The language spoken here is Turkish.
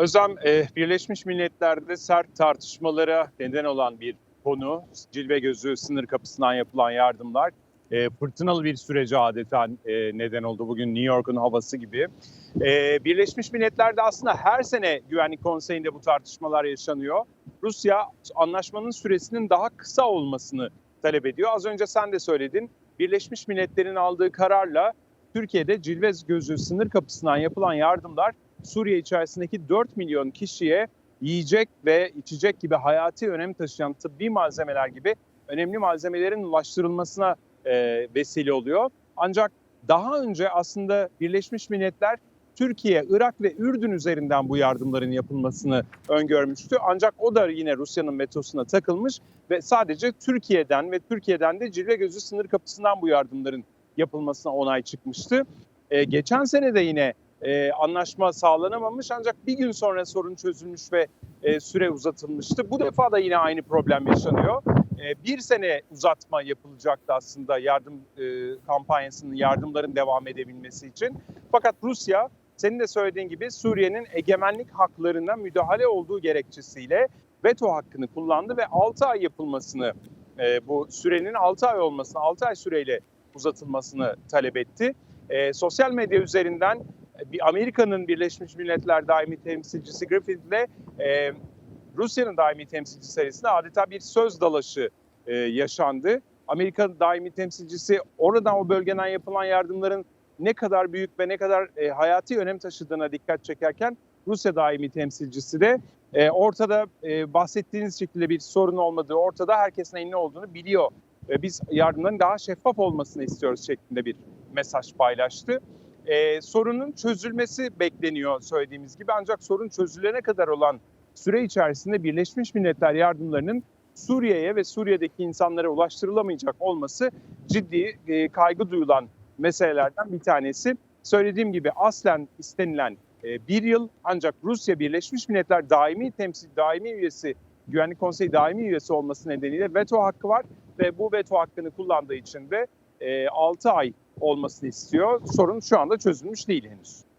Özlem, e, Birleşmiş Milletler'de sert tartışmalara neden olan bir konu. Cilve gözü sınır kapısından yapılan yardımlar. E, fırtınalı bir sürece adeta e, neden oldu bugün New York'un havası gibi. Birleşmiş Milletler'de aslında her sene Güvenlik Konseyi'nde bu tartışmalar yaşanıyor. Rusya anlaşmanın süresinin daha kısa olmasını talep ediyor. Az önce sen de söyledin. Birleşmiş Milletler'in aldığı kararla Türkiye'de Cilve gözü sınır kapısından yapılan yardımlar Suriye içerisindeki 4 milyon kişiye yiyecek ve içecek gibi hayati önem taşıyan tıbbi malzemeler gibi önemli malzemelerin ulaştırılmasına e, vesile oluyor. Ancak daha önce aslında Birleşmiş Milletler Türkiye, Irak ve Ürdün üzerinden bu yardımların yapılmasını öngörmüştü. Ancak o da yine Rusya'nın vetosuna takılmış ve sadece Türkiye'den ve Türkiye'den de Cilve Gözü sınır kapısından bu yardımların yapılmasına onay çıkmıştı. E, geçen sene de yine e, anlaşma sağlanamamış ancak bir gün sonra sorun çözülmüş ve e, süre uzatılmıştı. Bu defa da yine aynı problem yaşanıyor. E, bir sene uzatma yapılacaktı aslında yardım e, kampanyasının, yardımların devam edebilmesi için. Fakat Rusya senin de söylediğin gibi Suriye'nin egemenlik haklarına müdahale olduğu gerekçesiyle veto hakkını kullandı ve 6 ay yapılmasını, e, bu sürenin 6 ay olmasını, 6 ay süreyle uzatılmasını talep etti. E, sosyal medya üzerinden bir Amerika'nın Birleşmiş Milletler daimi temsilcisi Griffith ile e, Rusya'nın daimi temsilcisi arasında adeta bir söz dalaşı e, yaşandı. Amerika daimi temsilcisi oradan o bölgeden yapılan yardımların ne kadar büyük ve ne kadar e, hayati önem taşıdığına dikkat çekerken Rusya daimi temsilcisi de e, ortada e, bahsettiğiniz şekilde bir sorun olmadığı, ortada herkesin elinde olduğunu biliyor. Ve biz yardımların daha şeffaf olmasını istiyoruz şeklinde bir mesaj paylaştı. Ee, sorunun çözülmesi bekleniyor söylediğimiz gibi ancak sorun çözülene kadar olan süre içerisinde Birleşmiş Milletler yardımlarının Suriye'ye ve Suriye'deki insanlara ulaştırılamayacak olması ciddi e, kaygı duyulan meselelerden bir tanesi. Söylediğim gibi aslen istenilen e, bir yıl ancak Rusya Birleşmiş Milletler daimi temsil daimi üyesi Güvenlik Konseyi daimi üyesi olması nedeniyle veto hakkı var ve bu veto hakkını kullandığı için de e, 6 ay olmasını istiyor. Sorun şu anda çözülmüş değil henüz.